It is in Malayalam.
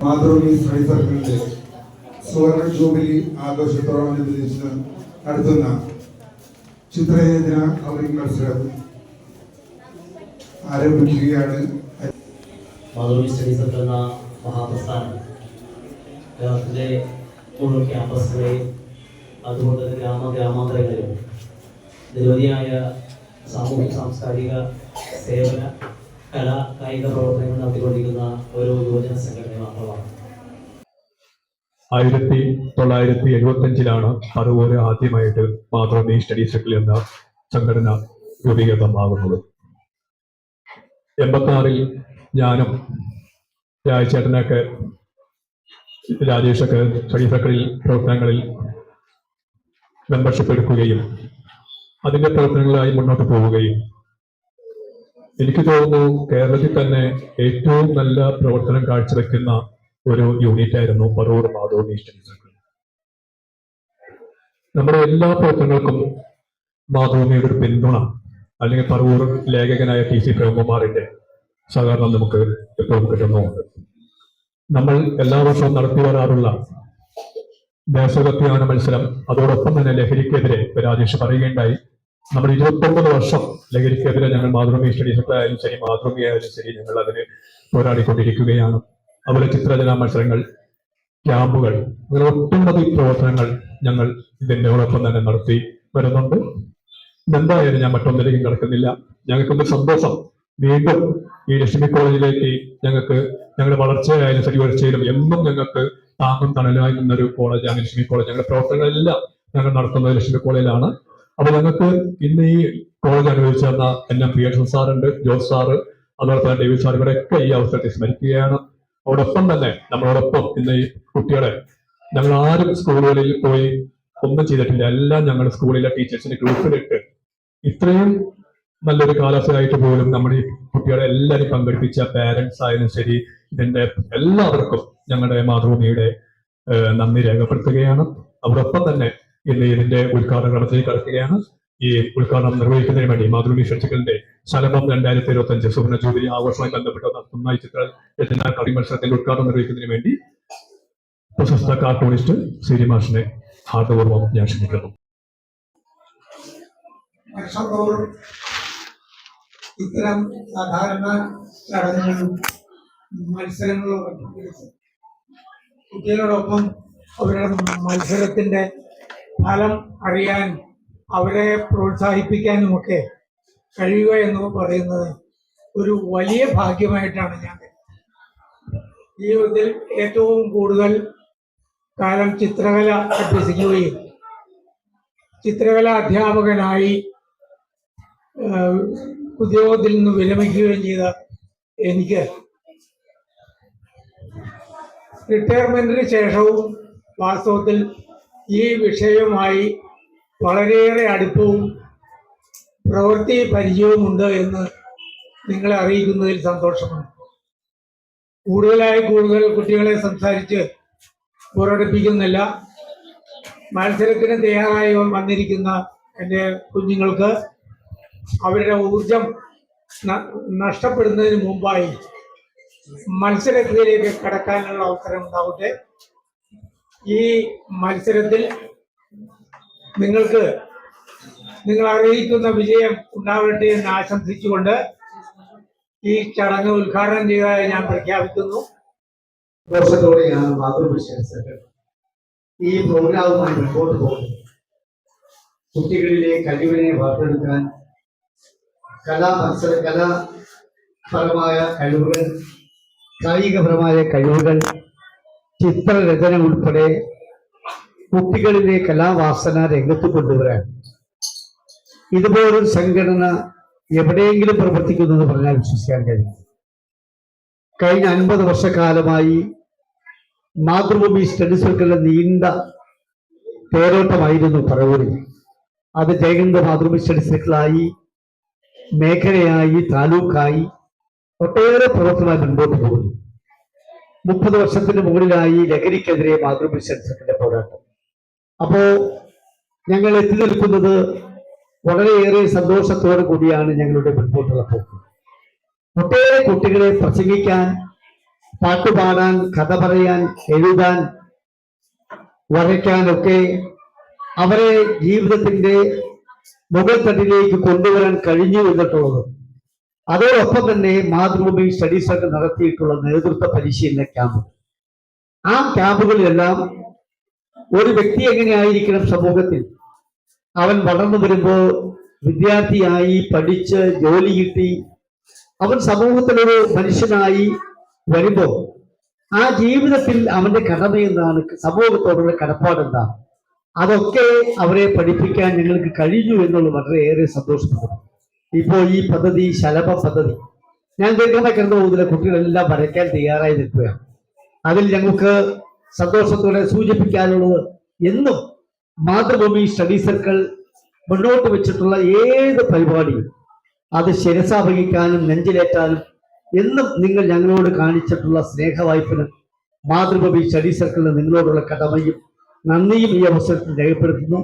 മാതൃഭൂമി സ്റ്റഡി സർക്കിളിന്റെ സുവർണ ജൂബിലി ആഘോഷത്തോടനുബന്ധിച്ച് നടത്തുന്ന ചിത്രരചന അവതരി മത്സരം ആരംഭിക്കുകയാണ്. മാതൃഭൂമി സ്റ്റഡി സർക്കിൾ എന്ന മഹാപ്രസ്ഥാനം കേരളത്തിലെ മുഴുവൻ ക്യാമ്പസുകളെയും അതുകൊണ്ട് തന്നെ ഗ്രാമ ഗ്രാമാന്തരങ്ങളിലും നിരവധിയായ സാമൂഹിക സാംസ്കാരിക സേവന കലാ കായിക പ്രവർത്തനങ്ങൾ നടത്തിക്കൊണ്ടിരിക്കുന്ന ഒരു യുവജന സംഘടന മാത്രമാണ് ആയിരത്തി തൊള്ളായിരത്തി എഴുപത്തി അഞ്ചിലാണ് പറവൂര് ആദ്യമായിട്ട് മാത്രമേ സ്റ്റഡി സർക്കിൾ എന്ന സംഘടന രൂപീകൃതമാകുന്നത്. എൺപത്തി ഞാനും രാജചേട്ടനൊക്കെ രാജേഷൊക്കെ സ്റ്റഡി സർക്കിളിൽ പ്രവർത്തനങ്ങളിൽ മെമ്പർഷിപ്പ് എടുക്കുകയും അതിന്റെ പ്രവർത്തനങ്ങളായി മുന്നോട്ട് പോവുകയും എനിക്ക് തോന്നുന്നു കേരളത്തിൽ തന്നെ ഏറ്റവും നല്ല പ്രവർത്തനം കാഴ്ചവെക്കുന്ന ഒരു യൂണിറ്റ് ആയിരുന്നു പറവൂർ മാധവ് മിഷൻ നമ്മുടെ എല്ലാ പ്രവർത്തനങ്ങൾക്കും മാധവമിയുടെ ഒരു പിന്തുണ അല്ലെങ്കിൽ പറവൂർ ലേഖകനായ ടി സി പ്രേമകുമാറിന്റെ സഹകരണം നമുക്ക് എപ്പോഴും കിട്ടുന്നുമുണ്ട് നമ്മൾ എല്ലാ വർഷവും നടത്തി വരാറുള്ള ദേശഭക്തിഗാന മത്സരം അതോടൊപ്പം തന്നെ ലഹരിക്കെതിരെ രാജേഷ് പറയുകയുണ്ടായി. നമ്മൾ ഇരുപത്തൊമ്പത് വർഷം ലഹരിക്കെതിരെ ഞങ്ങൾ മാതൃഭൂമി സ്റ്റഡി സർക്കിൾ ആയാലും ശരി മാതൃഭൂമി ആയാലും ശരി ഞങ്ങൾ അതിന് പോരാടിക്കൊണ്ടിരിക്കുകയാണ്. അതുപോലെ ചിത്രരചനാ മത്സരങ്ങൾ ക്യാമ്പുകൾ അങ്ങനെ ഒട്ടനവധി പ്രവർത്തനങ്ങൾ ഞങ്ങൾ ഇതിനോടൊപ്പം തന്നെ നടത്തി വരുന്നുണ്ട്. എന്തായാലും ഞാൻ മറ്റൊന്നിലേക്കും കിടക്കുന്നില്ല. ഞങ്ങൾക്കൊന്ന് സന്തോഷം. വീണ്ടും ഈ ലക്ഷ്മി കോളേജിലേക്ക് ഞങ്ങൾക്ക് ഞങ്ങളുടെ വളർച്ചയായാലും ശരി വളർച്ചയിലും എന്നും ഞങ്ങൾക്ക് താങ്ങും തണലായി നിന്നൊരു കോളേജാണ് ലക്ഷ്മി കോളേജ്. ഞങ്ങളുടെ പ്രവർത്തനങ്ങളെല്ലാം ഞങ്ങൾ നടത്തുന്നത് ലക്ഷ്മി കോളേജിലാണ്. അപ്പൊ ഞങ്ങൾക്ക് ഇന്ന് ഈ കോളേജ് അനുവദിച്ചു തന്ന എൻ എം പ്രിയകൃഷ്ണൻ സാറുണ്ട് ജോസ് സാറ് അതുപോലെ തന്നെ ഡേവിഡ് സാർ ഇവരൊക്കെ ഈ അവസരത്തെ സ്മരിക്കുകയാണ്. അതോടൊപ്പം തന്നെ നമ്മളോടൊപ്പം ഇന്ന് ഈ കുട്ടികളെ ഞങ്ങൾ ആരും സ്കൂളുകളിൽ പോയി ഒന്നും ചെയ്തിട്ടില്ല. എല്ലാം ഞങ്ങൾ സ്കൂളിലെ ടീച്ചേഴ്സിന്റെ ഗ്രൂപ്പിലിട്ട് ഇത്രയും നല്ലൊരു കാലാവസ്ഥയായിട്ട് പോലും നമ്മുടെ ഈ കുട്ടികളെ എല്ലാവരും പങ്കെടുപ്പിച്ച പാരന്റ്സ് ആയാലും ശരി ഇതിന്റെ എല്ലാവർക്കും ഞങ്ങളുടെ മാതൃഭൂമിയുടെ നന്ദി രേഖപ്പെടുത്തുകയാണ്. അതോടൊപ്പം തന്നെ ഇന്ന് ഇതിന്റെ ഉദ്ഘാടനം നടത്തി കിടക്കുകയാണ് ഈ ഉദ്ഘാടനം നിർവഹിക്കുന്നതിന് വേണ്ടി മാതൃഭൂമി ക്ഷണിച്ചുകളുടെ ശലഭം രണ്ടായിരത്തി ഇരുപത്തി അഞ്ച് സുവർണ ജൂബിലി ആഘോഷമായി ബന്ധപ്പെട്ട് നടത്തുന്ന ഈ ചിത്ര രചനാ കവി മത്സരത്തിന്റെ ഉദ്ഘാടനം നിർവഹിക്കുന്നതിന് വേണ്ടി പ്രശസ്ത കാർട്ടൂണിസ്റ്റ് ശ്രീമാഷിനെ ഹാർദപൂർവം ഞാൻ ക്ഷണിക്കുന്നു. ഇത്തരം സാധാരണ ചടങ്ങുകളും മത്സരങ്ങളും കുട്ടികളോടൊപ്പം അവരുടെ മത്സരത്തിന്റെ ഫലം അറിയാൻ അവരെ പ്രോത്സാഹിപ്പിക്കാനും ഒക്കെ കഴിയുക എന്ന് പറയുന്നത് ഒരു വലിയ ഭാഗ്യമായിട്ടാണ് ഞാൻ. ജീവിതത്തിൽ ഏറ്റവും കൂടുതൽ കാലം ചിത്രകല അഭ്യസിക്കുകയും ചിത്രകലാ അധ്യാപകനായി ഉദ്യോഗത്തിൽ നിന്ന് വിരമിക്കുകയും ചെയ്ത എനിക്ക് റിട്ടയർമെന്റിന് ശേഷവും വാസ്തവത്തിൽ ഈ വിഷയവുമായി വളരെയേറെ അടുപ്പവും പ്രവൃത്തി പരിചയവുമുണ്ട് എന്ന് നിങ്ങളെ അറിയിക്കുന്നതിൽ സന്തോഷമുണ്ട് കൂടുതലായി കൂടുതൽ കുട്ടികളെ സംസാരിച്ച് പുറടിപ്പിക്കുന്നില്ല മത്സരത്തിന് തയ്യാറായി വന്നിരിക്കുന്ന എന്റെ കുഞ്ഞുങ്ങൾക്ക് അവരുടെ ഊർജം നഷ്ടപ്പെടുന്നതിന് മുമ്പായി മത്സരത്തിലേക്ക് കടക്കാനുള്ള അവസരം ഉണ്ടാവട്ടെ. ഈ മത്സരത്തിൽ നിങ്ങൾക്ക് നിങ്ങൾ അറിയിക്കുന്ന വിജയം ഉണ്ടാവട്ടെ എന്ന് ആശംസിച്ചുകൊണ്ട് ഈ ചടങ്ങ് ഉദ്ഘാടനം ചെയ്തതായി ഞാൻ പ്രഖ്യാപിക്കുന്നു. സന്തോഷത്തോടെയാണ് മാതൃഭാഷ ഈ പ്രോഗ്രാമുമായി മുമ്പോട്ട് പോകുന്നത് കുട്ടികളിലെ കഴിവിനെ വാർത്തെടുക്കാൻ കലാ മത്സര കലാപരമായ കഴിവുകൾ കായികപരമായ കഴിവുകൾ ചിത്രരചന ഉൾപ്പെടെ കുട്ടികളിലെ കലാവാസന രംഗത്ത് കൊണ്ടുവരാൻ. ഇതുപോലൊരു സംഘടന എവിടെയെങ്കിലും പ്രവർത്തിക്കുന്നത് പറഞ്ഞാൽ വിശ്വസിക്കാൻ കഴിയും കഴിഞ്ഞ അൻപത് വർഷക്കാലമായി മാതൃഭൂമി സ്റ്റഡി സർക്കിളിന്റെ നീണ്ട തേരോട്ടമായിരുന്നു പറവൂരിൽ അത് ജയഗന്ത മാതൃഭൂമി സ്റ്റഡി സർക്കിളായി മേഖലയായി താലൂക്കായി ഒട്ടേറെ പ്രവർത്തനമായി മുൻപോട്ട് പോകുന്നു. മുപ്പത് വർഷത്തിന് മുകളിലായി ലഹരിക്കെതിരെ മാതൃഭൂമി പോരാട്ടം. അപ്പോ ഞങ്ങൾ എത്തി നിൽക്കുന്നത് വളരെയേറെ സന്തോഷത്തോടു കൂടിയാണ് ഞങ്ങളുടെ മുൻപോട്ടുള്ള പോക്ക്. ഒട്ടേറെ കുട്ടികളെ പ്രസംഗിക്കാൻ പാട്ടുപാടാൻ കഥ പറയാൻ എഴുതാൻ വരയ്ക്കാനൊക്കെ അവരെ ജീവിതത്തിന്റെ മുകൾ കൊണ്ടുവരാൻ കഴിഞ്ഞു എന്നിട്ടുള്ളത് അതോടൊപ്പം തന്നെ മാതൃഭൂമി സ്റ്റഡി സെന്റർ നടത്തിയിട്ടുള്ള നേതൃത്വ പരിശീലന ക്യാമ്പ് ആ ക്യാമ്പുകളിലെല്ലാം ഒരു വ്യക്തി എങ്ങനെയായിരിക്കണം സമൂഹത്തിൽ? അവൻ വളർന്നു വരുമ്പോൾ വിദ്യാർത്ഥിയായി പഠിച്ച് ജോലി കിട്ടി. അവൻ സമൂഹത്തിലൊരു മനുഷ്യനായി വരുമ്പോൾ ആ ജീവിതത്തിൽ അവന്റെ കടമ എന്താണ്? സമൂഹത്തോടുള്ള കടപ്പാട് എന്താണ് അതൊക്കെ അവരെ പഠിപ്പിക്കാൻ ഞങ്ങൾക്ക് കഴിഞ്ഞു എന്നുള്ളത് വളരെയേറെ സന്തോഷപ്പെടുന്നു ഇപ്പോൾ ഈ പദ്ധതി ശലഭ പദ്ധതി. ഞാൻ ദീർഘമായി കിടന്ന പോകുന്നില്ല. കുട്ടികളെല്ലാം വരയ്ക്കാൻ തയ്യാറായി നിൽക്കുകയാണ്. അതിൽ ഞങ്ങൾക്ക് സന്തോഷത്തോടെ സൂചിപ്പിക്കാനുള്ളത് എന്നും മാതൃഭൂമി സ്റ്റഡി സർക്കിൾ മുന്നോട്ട് വെച്ചിട്ടുള്ള ഏത് പരിപാടിയും അത് ശിരസാവഹിക്കാനും നെഞ്ചിലേറ്റാനും എന്നും നിങ്ങൾ ഞങ്ങളോട് കാണിച്ചിട്ടുള്ള സ്നേഹവായ്പിന് മാതൃഭൂമി സ്റ്റഡി സർക്കിളിന് നിങ്ങളോടുള്ള കടമയും നന്ദിയും ഈ അവസരത്തിൽ രേഖപ്പെടുത്തുന്നു.